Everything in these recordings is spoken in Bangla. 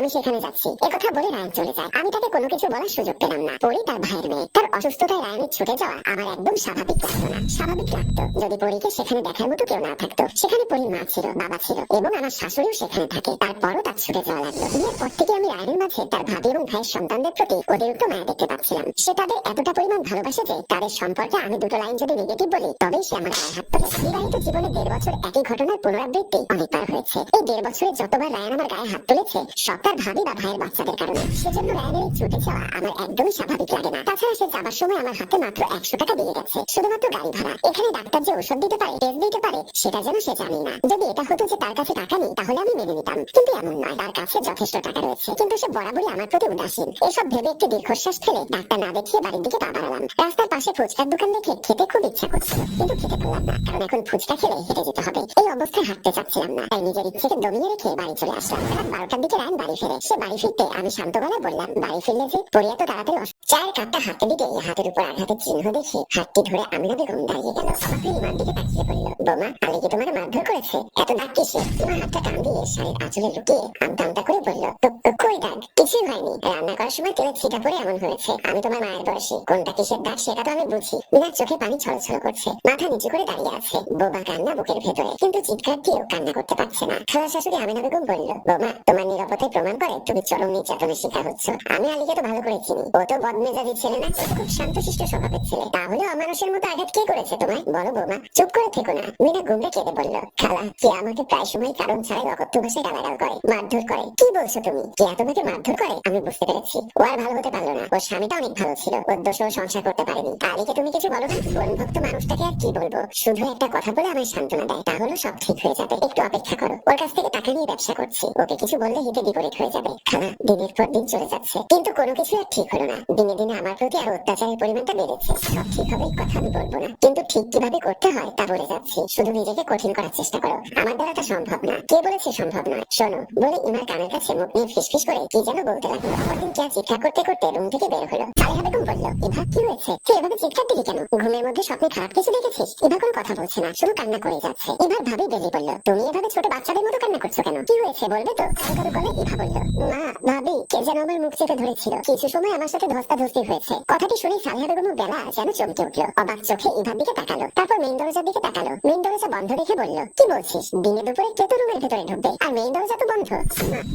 আমি সেখানে যাচ্ছি। একথা বলে রায়ন চলে যায়। আমি তাকে কোনো কিছু বলার সুযোগ পেলাম না। পরি তার ভাইয়ের মেয়ে। তার অসুস্থতায় রায়নের ছুটে যাওয়া আমার একদম স্বাভাবিক লাগতো না। স্বাভাবিক লাগতো। যদি পরীকে সেখানে দেখার মতো কেউ না থাকতো, সেখানে পরীর মা ছিল, বাবা ছিল এবং আমার শাশুড়িও সেখানে থাকে। তারপরও তার ছুটে যাওয়া লাগল। বিয়ের পর থেকে আমি রায়নের মাঝে তার ভাবি এবং ভাইয়ের সন্তানদের প্রতি অতিরিক্ত মায়া দেখতে পাচ্ছিলাম। সে তাদের এতটা পরিমাণ ভালোবাসে যে তাদের সম্পর্কে আমি দুটো লাইন যদি নেগেটিভ বলি, তবেই সে আমার গায়ে হাত তোলে। বিবাহিত জীবনে দেড় বছর একই ঘটনার পুনরাবৃত্তি অনেকবার হয়েছে। এই দেড় বছরে যতবার রায়ন আমার গায়ে হাত তুলেছে সব তার ভাবি বা ভাইয়ের বাচ্চাদের কারণে। সেজন্য রায়নের এই ছুটে যাওয়া আমার একদমই স্বাভাবিক লাগে না। তাছাড়া সে যাবার সময় আমার হাতে মাত্র একশো টাকা দিয়ে গেছে। শুধুমাত্র গাড়ি ভাড়া। এখানে ডাক্তার যে ওষুধ দিতে পারে টেস্ট দিতে পারে, সেটা যেন সে জানি না। যদি এটা হতো যে তার কাছে টাকা নেই, তাহলে আমি মেনে নিতাম। কিন্তু এমন নয়, তার কাছে যথেষ্ট টাকা রয়েছে। কিন্তু সে বরাবরই আমার প্রতি উদাসীন। এসব ভেবে একটি দীর্ঘশ্বাস ফেলে ডাক্তার না দেখিয়ে বাড়ির দিকে পা বাড়ালাম। রাস্তার পাশে ফুচকার দোকান দেখে খেতে খুব ইচ্ছা করছিল, কিন্তু খেতে পারলাম না, কারণ এখন ফুচকা খেলে হেঁটে যেতে হবে। এই অবস্থায় হাঁটতে চাচ্ছিলাম না। তাই নিজের ইচ্ছেকে দমিয়ে রেখে বাড়ি চলে আসলাম। বারোটার দিকে রায়ন বাড়ি ফেরে সে বাড়ি ফিরতে আমি শান্ত গলায় বললাম, বাড়ি ফিরলে যে পড়িয়া তো তাড়াতাড়ি চায়ের কাপটা হাতে দিকে হাতের উপর আঘাতের চিহ্ন দেখে হাতটি ধরে আমিনা বেগম দাঁড়িয়ে গেল আমাকে ইমার দিকে তাকিয়ে বলল, বোমা আলে কি তোমার মারধর করেছে? এত দাগ কিসে? ইমা হাতটা টান দিয়ে শাড়ির আঁচলে লুকিয়ে আমতা আমতা করে বলল, "তো- তো কই দাগ? কিছুই হয়নি। রান্না করার সময় তেলের ছিটা পরে এমন হয়েছে। আমি তোমার মায়ের বয়সী। কোনটা কিসের দাগ সেটা তো আমি বুঝি। মিনার চোখে পানি ছলছল করছে। মাথা নিচু করে দাঁড়িয়ে আছে। বোবা কান্না বুকের ভেতরে। কিন্তু চিৎকার দিয়েও কান্না করতে পারছে না। খালা শাশুড়ি আমিনা বেগম বলল, বোমা, তোমার নিরাপত্তায় প্রমাণ করে? তুমি চরম নির্যাতনের শিকার হচ্ছ। আমি আলীকে তো ভালো করে চিনি। ও তো বদমেজাজি ছেলে না খুব শান্তশিষ্ট স্বভাবের ছেলে। তাহলে অমানুষের মতো আঘাত কে করেছে তোমায়? বলো বোমা, চুপ করে থেকো না। মিনা গুমড়ে কেঁদে বলল, খালা, কে আমাকে প্রায় সময় কারণ ছাড়াই অকথ্য ভাষায় গালাগাল করে, মারধর করে? কি বলছো তুমি? কে তোমাকে মারধর করে? আমি বুঝতে পেরেছি। ও আর ভালো হতে পারল না। ওর স্বামীটা অনেক ভালো ছিল। ওর দোষে সংসার করতে পারেনি। আলীকে তুমি কিছু বলো না? বোন ভক্ত মানুষটাকে আর কি বলব? শুধু একটা কথা বলে আমার সান্ত্বনা দেয়। তাহলে সব ঠিক হয়ে যাবে। একটু অপেক্ষা করো। ওর কাছ থেকে টাকা নিয়ে ব্যবসা করছি। ওকে কিছু বললে হিতে বিপরীত হয়ে যাবে। খালা দিনের পর দিন চলে যাচ্ছে। কিন্তু কোনো কিছু আর ঠিক হলো না। দিনে দিনে আমার প্রতি আর অত্যাচারের পরিমাণটা বেড়েছে। সব ঠিক হবে কথা আমি বলব না। কিন্তু ঠিক কীভাবে করতে হয় তা বলে যাচ্ছি। শুধু নিজেকে কঠিন করার চেষ্টা করো। আমার দ্বারা তা সম্ভব না। কে বলেছে সম্ভব নয়? শোনো, বলে ইমার কানের কাছে মুখ নিয়ে ফিসফিস করে কি যেন বলতে লাগল। পরদিন কেয়া চিৎকার করতে করতে রুম থেকে বের হলো। সালেহা বেগম বলল ইভা কি হয়েছে? তুই এভাবে চিৎকার দিলি কেন? ঘুমের মধ্যে স্বপ্নে খারাপ কিছু দেখেছিস? ইভা কোনো কথা বলছে না। শুধু কান্না করে যাচ্ছে। ইভার ভাবি বেলি বলল তুমি এভাবে ছোট বাচ্চাদের মতো কান্না করছ কেন? কি হয়েছে বলবে তো? কারও গলায় ইভা বলল, মা আমার মুখ চেপে ধরেছিল। কিছু সময় আমার সাথে হয়েছে। কথাটি শুনে সালেহা বেলা যেন চমকে অবাক চোখে ইভার দিকে তাকালো। তারপর মেইন দরজার দিকে তাকালো। মেইন দরজা বন্ধ দেখে বলল, কি বলছিস? দিনে দুপুরে কে তো রুমের ভেতরে ঢুকবে? আর মেইন দরজা তো বন্ধ।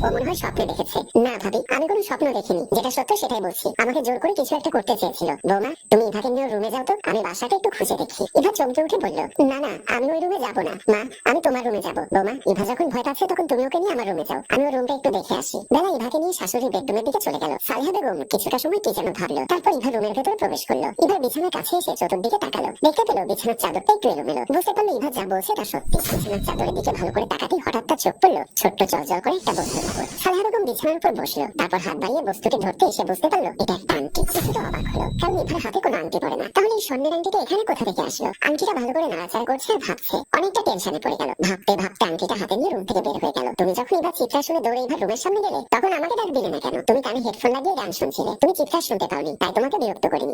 ও মনে হয় স্বপ্নে দেখেছে। না, ভাবি, আমি কোনো স্বপ্ন দেখিনি। যেটা সত্য সেটাই বলছি। আমাকে জোর করে কিছু একটা করতে চেয়েছিল। বৌমা, তুমি ইভাকে নিয়ে রুমে যাও তো। আমি বাসাটা একটু খুঁজে দেখি। ইভা চমকে উঠে বলল, না না, আমি ওই রুমে যাব না। মা, আমি তোমার রুমে যাব। বৌমা, ইভা যখন ভয় পাচ্ছে তখন তুমি ওকে নিয়ে আমার রুমে যাও। আমি ওর রুমটা একটু দেখে আসি বেলা ইভাকে নিয়ে শাশুড়ি বেডরুমের দিকে চলে গেল। সালেহা বেগম কিছুটা সময় কি যেন ভাবলো তারপর ইভা রুমের ভেতরে প্রবেশ করল। ইভার বিছানার কাছে এসে চতুর্দিকে তাকালো। দেখতে পেল বিছানার চাদরটা একটু এলোমেলো। বুঝতে পারল ইভা যা বলছে তা সত্যি। বিছানার চাদরের দিকে ভালো করে তাকাতেই হঠাৎ তার চোখ পড়ল ছোট্ট জলজল করে একটা বস্তুর উপর। সালেহা বেগম বিছানার উপর বসল। তারপর হাত বাড়িয়ে বস্তুটি ধরতে এসে বুঝতে পারল এটা একটা আংটি কিছুটা অবাক হলো। কারণ ইভার হাতে কোনো আংটি পড়ে না। তাহলে এই স্বর্ণের আংটিটা এখানে কোথা থেকে আসলো? আংটিটা ভালো করে নাড়াচাড়া করছে আর ভাবছে। অনেকটা টেনশনে পড়ে গেল। ভাবতে ভাবতে আংটিটা হাতে নিয়ে রুম থেকে বের হয়ে গেল। তুমি যখন এবার চিৎকার শুনে দৌড়ে এবার রুমের সামনে গেলে তখন আমাকে ডাক দিলে না কেন? তুমি কানে হেডফোন লাগিয়ে গান শুনছিলে। তুমি চিৎকার শুনতে পাওনি, তাই তোমাকে বিরক্ত করিনি।